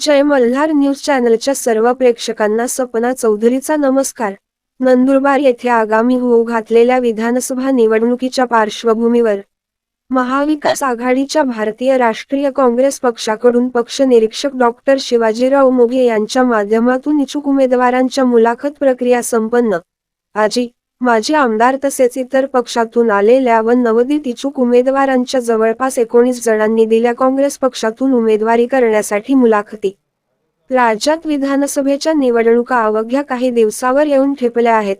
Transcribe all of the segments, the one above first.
जय Malhar news चॅनलच्या सर्व प्रेक्षकांना सपना चौधरीचा नमस्कार. नंदुरबार येथे आगामी होऊ घातलेल्या विधानसभा निवडणुकीच्या पार्श्वभूमीवर महाविकास आघाडीच्या भारतीय राष्ट्रीय काँग्रेस पक्षाकडून पक्ष निरीक्षक डॉक्टर शिवाजीराव मोघे यांच्या माध्यमातून इच्छुक उमेदवारांच्या मुलाखत प्रक्रिया संपन्न. आजी माजी आमदार तसेच इतर पक्षातून आलेल्या व नवोदित इच्छुक उमेदवारांच्या जवळपास एकोणीस जणांनी दिल्या काँग्रेस पक्षातून उमेदवारी करण्यासाठी मुलाखती. राज्यात विधानसभेच्या निवडणुका अवघ्या काही दिवसावर येऊन ठेपल्या आहेत.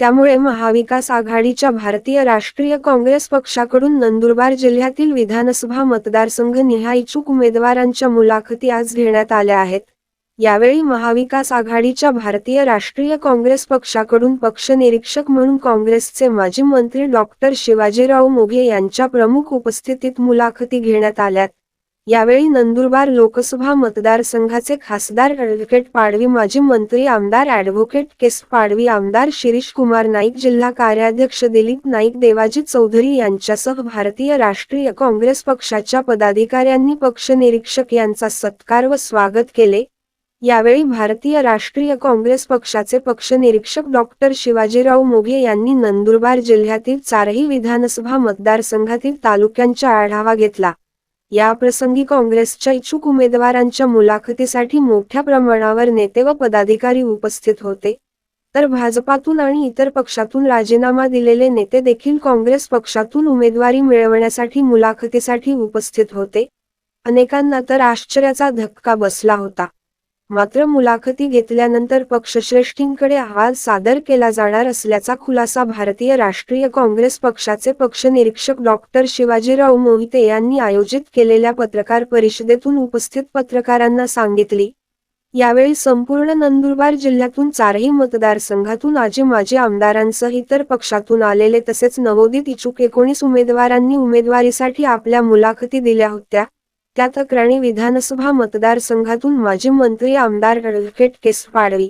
त्यामुळे महाविकास आघाडीच्या भारतीय राष्ट्रीय काँग्रेस पक्षाकडून नंदुरबार जिल्ह्यातील विधानसभा मतदारसंघ निहा इच्छुक उमेदवारांच्या मुलाखती आज घेण्यात आल्या आहेत. यावेळी महाविकास आघाडीच्या भारतीय राष्ट्रीय काँग्रेस पक्षाकडून पक्ष निरीक्षक म्हणून काँग्रेसचे माजी मंत्री डॉक्टर शिवाजीराव मोघे यांच्या प्रमुख उपस्थितीत मुलाखती घेण्यात आल्यात. यावेळी नंदुरबार लोकसभा मतदारसंघाचे खासदार ॲडव्होकेट पाडवी माजी मंत्री आमदार ॲडव्होकेट केस पाडवी आमदार शिरीष कुमार नाईक जिल्हा कार्याध्यक्ष दिलीप नाईक देवाजी चौधरी यांच्यासह भारतीय राष्ट्रीय काँग्रेस पक्षाच्या पदाधिकाऱ्यांनी पक्ष निरीक्षक यांचा सत्कार व स्वागत केले. यावेळी भारतीय राष्ट्रीय काँग्रेस पक्षाचे पक्ष निरीक्षक डॉक्टर शिवाजीराव मोघे यांनी नंदुरबार जिल्ह्यातील चारही विधानसभा मतदारसंघातील तालुक्यांचा आढावा घेतला. याप्रसंगी काँग्रेसच्या इच्छुक उमेदवारांच्या मुलाखतीसाठी मोठ्या प्रमाणावर नेते व पदाधिकारी उपस्थित होते. तर भाजपातून आणि इतर पक्षातून राजीनामा दिलेले नेते देखील काँग्रेस पक्षातून उमेदवारी मिळवण्यासाठी मुलाखतीसाठी उपस्थित होते. अनेकांना तर आश्चर्याचा धक्का बसला होता. मात्र मुलाखती घेतल्यानंतर पक्षश्रेष्ठींकडे अहवाल सादर केला जाणार असल्याचा खुलासा भारतीय राष्ट्रीय काँग्रेस पक्षाचे पक्ष निरीक्षक डॉक्टर शिवाजीराव मोहिते यांनी आयोजित केलेल्या पत्रकार परिषदेतून उपस्थित पत्रकारांना सांगितली. यावेळी संपूर्ण नंदुरबार जिल्ह्यातून चारही मतदारसंघातून आजी माजी आमदारांसह इतर पक्षातून आलेले तसेच नवोदित इच्छुक एकोणीस उमेदवारांनी उमेदवारीसाठी आपल्या मुलाखती दिल्या होत्या. त्यात तक्रारी विधानसभा मतदारसंघातून माजी मंत्री आमदार advocate K C Padvi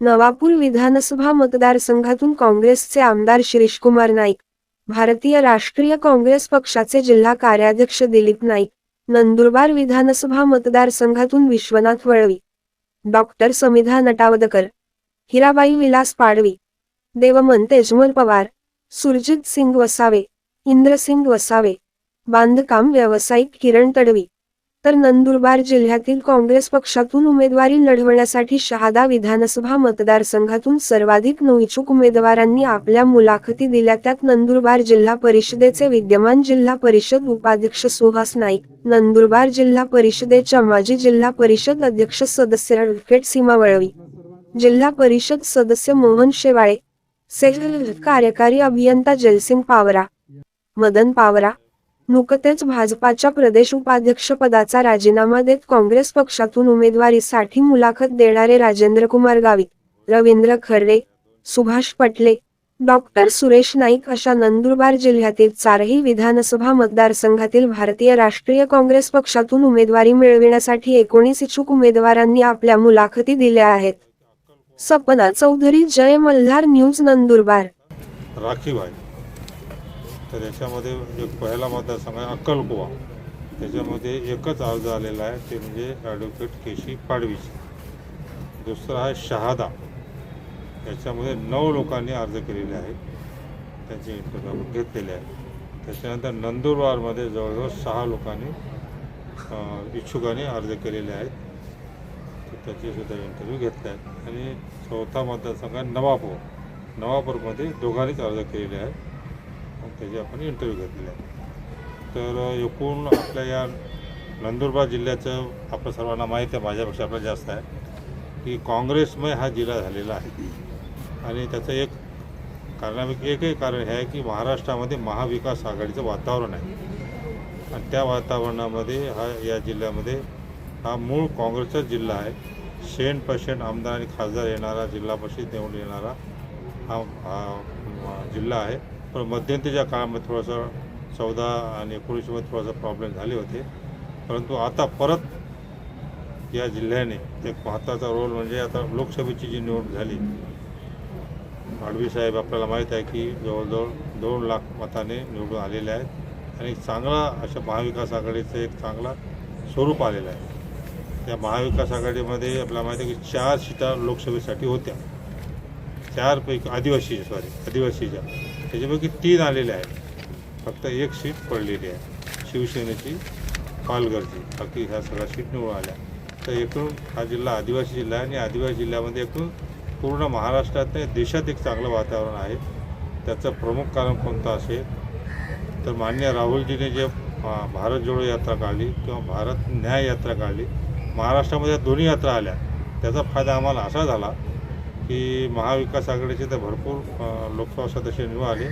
Navapur विधानसभा मतदारसंघातून काँग्रेसचे आमदार शिरीषकुमार नाईक भारतीय राष्ट्रीय काँग्रेस पक्षाचे जिल्हा कार्याध्यक्ष दिलीप नाईक नंदुरबार विधानसभा मतदारसंघातून विश्वनाथ वळवी डॉक्टर समिधा नटावदकर हिराबाई विलास पाडवी देवमन तेजमल पवार सुरजित सिंग वसावे इंद्रसिंग वसावे बांधकाम व्यावसायिक किरण तडवी तर नंदुरबार जिल्ह्यातील काँग्रेस पक्षातून उमेदवारी लढवण्यासाठी शहादा विधानसभा मतदारसंघातून सर्वाधिक नऊ इच्छुक उमेदवारांनी आपल्या मुलाखती दिल्या. त्यात नंदुरबार जिल्हा परिषदेचे विद्यमान जिल्हा परिषद उपाध्यक्ष सुहास नाईक नंदुरबार जिल्हा परिषदेच्या माजी जिल्हा परिषद अध्यक्ष सदस्य ॲडव्होकेट सीमा वळवी जिल्हा परिषद सदस्य मोहन शेवाळे सेल कार्यकारी अभियंता जयसिंग पावरा मदन पावरा नुकतेच भाजपाच्या प्रदेश उपाध्यक्षपदाचा राजीनामा देत काँग्रेस पक्षातून उमेदवारीसाठी मुलाखत देणारे राजेंद्र कुमार गावित रवींद्र खर्रे सुभाष पटले डॉक्टर सुरेश नाईक अशा नंदुरबार जिल्ह्यातील चारही विधानसभा मतदारसंघातील भारतीय राष्ट्रीय काँग्रेस पक्षातून उमेदवारी मिळविण्यासाठी एकोणीस इच्छुक उमेदवारांनी आपल्या मुलाखती दिल्या आहेत. सपना चौधरी जय मल्हार न्यूज नंदुरबार. राखीव तर याच्यामध्ये एक पहिला मतदारसंघ आहे अक्कलकुवा त्याच्यामध्ये एकच अर्ज आलेला आहे ते म्हणजे ॲडव्होकेट केशी पाडवीची. दुसरा आहे शहादा. याच्यामध्ये नऊ लोकांनी अर्ज केलेले आहेत. त्यांचे इंटरव्ह्यू आपण घेतलेले आहे त्याच्यानंतर नंदुरबारमध्ये जवळजवळ सहा लोकांनी इच्छुकांनी अर्ज केलेले आहेत. तर इंटरव्ह्यू घेतले आहेत. आणि चौथा मतदारसंघ आहे नवापूर. नवापूरमध्ये दोघांनीच अर्ज केलेले आहेत. त्याचे आपण इंटरव्ह्यू घेतलेले आहे तर एकूण आपल्या या नंदुरबार जिल्ह्याचं आपल्या सर्वांना माहीत आहे माझ्यापेक्षा आपल्याला जास्त आहे की काँग्रेसमय हा जिल्हा झालेला आहे. आणि त्याचं एक कारणापैकी एकही कारण हे आहे की महाराष्ट्रामध्ये महाविकास आघाडीचं वातावरण आहे. आणि त्या वातावरणामध्ये हा या जिल्ह्यामध्ये हा मूळ काँग्रेसचा जिल्हा आहे. शेण पर्सेंट आमदार आणि खासदार येणारा जिल्हा परिषद निवडून येणारा हा जिल्हा आहे. पण मध्यंतरीच्या काळामध्ये थोडंसं चौदा आणि एकोणीसमध्ये थोडासा प्रॉब्लेम झाले होते. परंतु आता परत या जिल्ह्याने एक महत्त्वाचा रोल म्हणजे आता लोकसभेची जी निवड झाली पाडवी साहेब आपल्याला माहीत आहे की जवळजवळ दोन लाख मताने निवडून आलेले आहेत आणि चांगला अशा महाविकास आघाडीचं एक चांगला स्वरूप आलेलं आहे. त्या महाविकास आघाडीमध्ये आपल्याला माहिती आहे की चार सीटा लोकसभेसाठी होत्या. चारपैकी आदिवासी सॉरी आदिवासीच्या. त्याच्यापैकी तीन आलेले आहेत. फक्त एक सीट पडलेली आहे. शिवसेनेची पालघरची. बाकी ह्या सगळ्या सीट निवडून आल्या. तर एकूण हा जिल्हा आदिवासी जिल्हा आहे आणि आदिवासी जिल्ह्यामध्ये एकूण पूर्ण महाराष्ट्रात नाही देशात एक चांगलं वातावरण आहे. त्याचं प्रमुख कारण कोणतं असेल? तर मान्य राहुलजीने जे भारत जोडो यात्रा काढली किंवा भारत न्याय यात्रा काढली महाराष्ट्रामध्ये दोन्ही यात्रा आल्या. त्याचा फायदा आम्हाला असा झाला की महाविकास आघाडीचे तर भरपूर लोकसभा सदस्य निवड आले.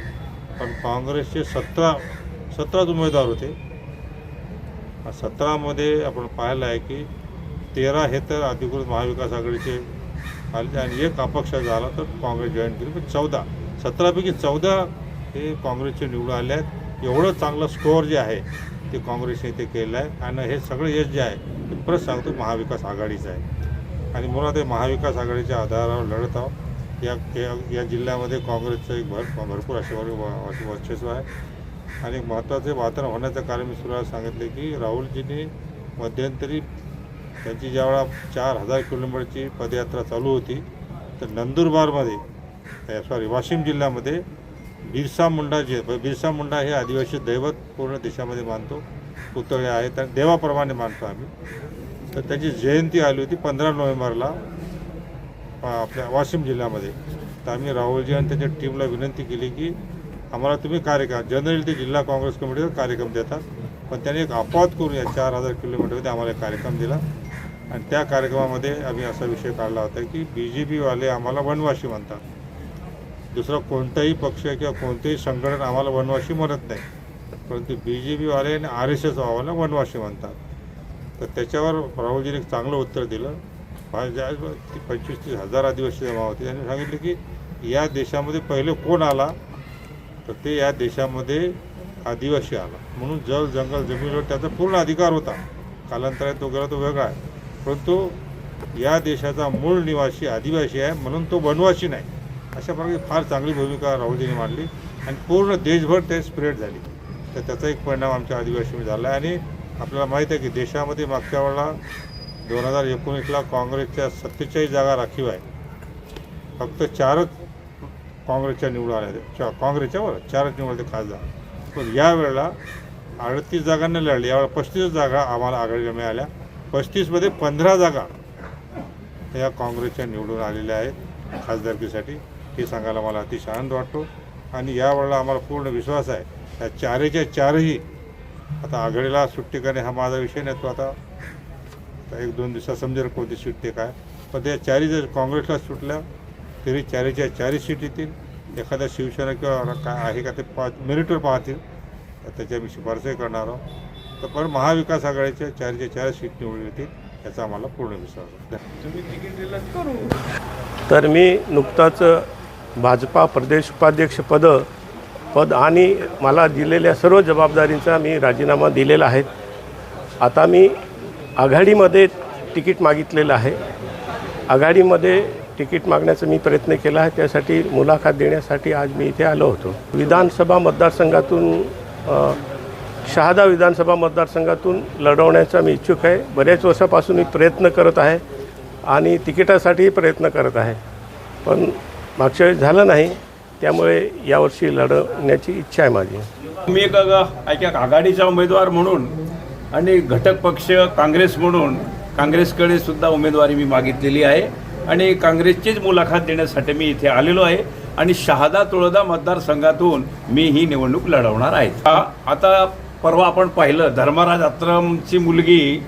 पण काँग्रेसचे सतरा सतराच उमेदवार होते. सतरामध्ये आपण पाहिलं आहे की तेरा हे तर अधिकृत महाविकास आघाडीचे आले आणि एक अपक्ष झाला तर काँग्रेस जॉईन केली. पण चौदा सतरापैकी चौदा हे काँग्रेसचे निवडून आले आहेत. एवढं चांगलं स्कोअर जे आहे ते काँग्रेसने ते केलं आहे. आणि हे सगळं यश जे आहे ते परत सांगतो महाविकास आघाडीचं आहे. आणि मुळात हे महाविकास आघाडीच्या आधारावर लढत आहोत. या या या जिल्ह्यामध्ये काँग्रेसचं एक भर भरपूर असे वर्चस्व आहे. आणि महत्त्वाचे वातावरण होण्याचं कारण मी सुरुवात सांगितले की राहुलजींनी मध्यंतरी त्यांची ज्यावेळा चार हजार किलोमीटरची पदयात्रा चालू होती तर नंदुरबारमध्ये सॉरी वाशिम जिल्ह्यामध्ये बिरसा मुंडा जे बिरसा मुंडा हे आदिवासी दैवत पूर्ण देशामध्ये मानतो. पुतळे आहेत आणि देवाप्रमाणे मानतो आम्ही. तर त्याची जयंती आली होती पंधरा नोव्हेंबरला आपल्या वाशिम जिल्ह्यामध्ये. तर आम्ही राहुलजी आणि त्याच्या टीमला विनंती केली की आम्हाला तुम्ही कार्यक्रम जनरली ते जिल्हा काँग्रेस कमिटीवर कार्यक्रम देतात पण त्याने एक अपवाद करून या चार हजार किलोमीटरमध्ये आम्हाला एक कार्यक्रम दिला. आणि त्या कार्यक्रमामध्ये आम्ही असा विषय काढला होता की बी जे पीवाले आम्हाला वनवाशी म्हणतात. दुसरा कोणताही पक्ष किंवा कोणतेही संघटन आम्हाला वनवाशी म्हणत नाही. परंतु बी जे पीवाले आणि आर एस एस आम्हाला वनवाशी म्हणतात. तर त्याच्यावर राहुलजीने एक चांगलं उत्तर दिलं. पाच ज्या ती पंचवीस तीस हजार आदिवासी जमा होते. त्यांनी सांगितले की या देशामध्ये पहिले कोण आला? तर ते या देशामध्ये आदिवासी आला. म्हणून जल जंगल जमिनीवर त्याचा पूर्ण अधिकार होता. कालांतरात तो गेला तो वेगळा आहे. परंतु या देशाचा मूळ निवासी आदिवासी आहे म्हणून तो वनवासी नाही. अशा प्रकारे फार चांगली भूमिका राहुलजीने मांडली. आणि पूर्ण देशभर ते स्प्रेड झाली. तर त्याचा एक परिणाम आमच्या आदिवासीमध्ये झाला. आहे आणि आपल्याला माहीत आहे की देशामध्ये मागच्या वेळेला दोन हजार एकोणीसला काँग्रेसच्या सत्तेचाळीस जागा राखीव आहे. फक्त चारच काँग्रेसच्या निवडून आल्या चा काँग्रेसच्या बरं चारच निवडले खासदार. पण यावेळेला अडतीस जागांना लढले. यावेळेला पस्तीस जागा आम्हाला आघाडीला मिळाल्या. पस्तीसमध्ये पंधरा जागा या काँग्रेसच्या निवडून आलेल्या आहेत खासदारकीसाठी. हे सांगायला मला अतिशय आनंद वाटतो. आणि यावेळेला आम्हाला पूर्ण विश्वास आहे. या चारेच्या चारही आता आघाडीला सुट्टी करणे हा माझा विषय नाही तो आता आता एक दोन दिवसात समजेल कोणती सुट्टी काय. पण त्या चारी जर काँग्रेसला सुटल्या तरी चारीच्या चारी सीट येतील. एखाद्या शिवसेना किंवा काय आहे का ते पा मेरिटवर पाहतील. तर त्याच्या मी शिफारसही करणार आहोत. तर पण महाविकास आघाडीच्या चारीच्या चार सीट निवडून येतील याचा आम्हाला पूर्ण विश्वास आहे. तर मी नुकताच भाजपा प्रदेश उपाध्यक्ष पद आणि मला दिलेल्या सर्व जबाबदारींचा मी राजीनामा दिलेला आहे. आता मी आघाडीमध्ये तिकीट मागितलेलं आहे. आघाडीमध्ये तिकीट मागण्याचा मी प्रयत्न केला आहे. त्यासाठी मुलाखत देण्यासाठी आज मी इथे आलो होतो. विधानसभा मतदारसंघातून शहादा विधानसभा मतदारसंघातून लढवण्याचा मी इच्छुक आहे. बऱ्याच वर्षापासून मी प्रयत्न करत आहे आणि तिकिटासाठीही प्रयत्न करत आहे. पण मागच्या वेळेस झालं नाही. त्यामुळे यावर्षी लढवण्याची इच्छा आहे माझी. मी एक अग- आघाडीचा उमेदवार म्हणून आणि घटक पक्ष काँग्रेस म्हणून काँग्रेसकडे सुद्धा उमेदवारी मी मागितलेली आहे आणि काँग्रेसचीच मुलाखत देण्यासाठी मी इथे आलेलो आहे आणि शहादा तुळदा मतदारसंघातून मी ही निवडणूक लढवणार आहे. आता परवा आपण पाहिलं धर्मराज आत्रमची मुलगी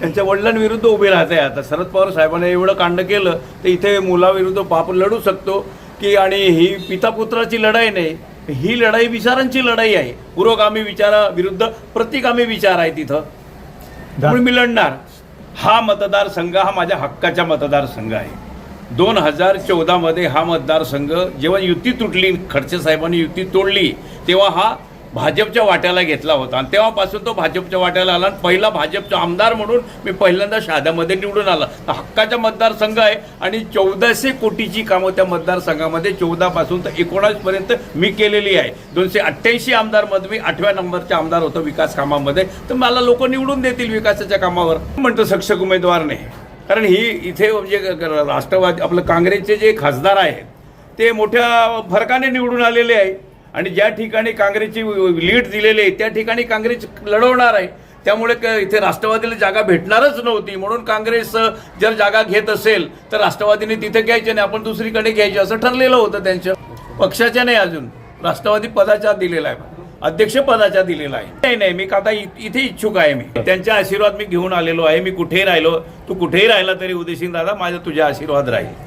त्यांच्या वडिलांविरुद्ध उभी राहते. आता शरद पवार साहेबांनी एवढं कांड केलं तर इथे मुलाविरुद्ध पाप लढू शकतो. की आणि ही पितापुत्राची लढाई नाही ही लढाई विचारांची लढाई आहे. पुरोगामी विचाराविरुद्ध प्रतिगामी विचार आहे तिथं. मी लढणार हा मतदारसंघ हा माझ्या हक्काचा मतदारसंघ आहे. दोन हजार चौदामध्ये हा मतदारसंघ जेव्हा युती तुटली खडसे साहेबांनी युती तोडली तेव्हा हा भाजपच्या वाट्याला घेतला होता. आणि तेव्हापासून तो भाजपच्या वाट्याला आला. आणि पहिला भाजपचा आमदार म्हणून मी पहिल्यांदा शहाद्यामध्ये निवडून आला. तर हक्काचा मतदारसंघ आहे आणि चौदाशे कोटीची कामं त्या मतदारसंघामध्ये चौदापासून तर एकोणावीसपर्यंत मी केलेली आहे. दोनशे अठ्ठ्याऐंशी आमदारमध्ये मी आठव्या नंबरचा आमदार होतो विकास कामामध्ये. तर मला लोक निवडून देतील विकासाच्या कामावर. म्हणतो सक्षक उमेदवार नाही. कारण ही इथे म्हणजे राष्ट्रवादी आपलं काँग्रेसचे जे खासदार आहेत ते मोठ्या फरकाने निवडून आलेले आहे आणि ज्या ठिकाणी काँग्रेसची लीड दिलेली आहे त्या ठिकाणी काँग्रेस लढवणार आहे. त्यामुळे इथे राष्ट्रवादीला जागा भेटणारच नव्हती. म्हणून काँग्रेस जर जागा घेत असेल तर राष्ट्रवादीने तिथे घ्यायचे नाही. आपण दुसरीकडे घ्यायचे असं ठरलेलं होतं त्यांच्या पक्षाच्या नाही अजून. राष्ट्रवादी पदाच्या दिलेला आहे. अध्यक्ष पदाच्या दिलेला आहे. नाही नाही मी आता इथे इच्छुक आहे मी. त्यांचा आशीर्वाद मी घेऊन आलेलो आहे. मी कुठेही राहिलो तू कुठेही राहिला तरी उदयसिंग दादा माझा तुझा आशीर्वाद राहील.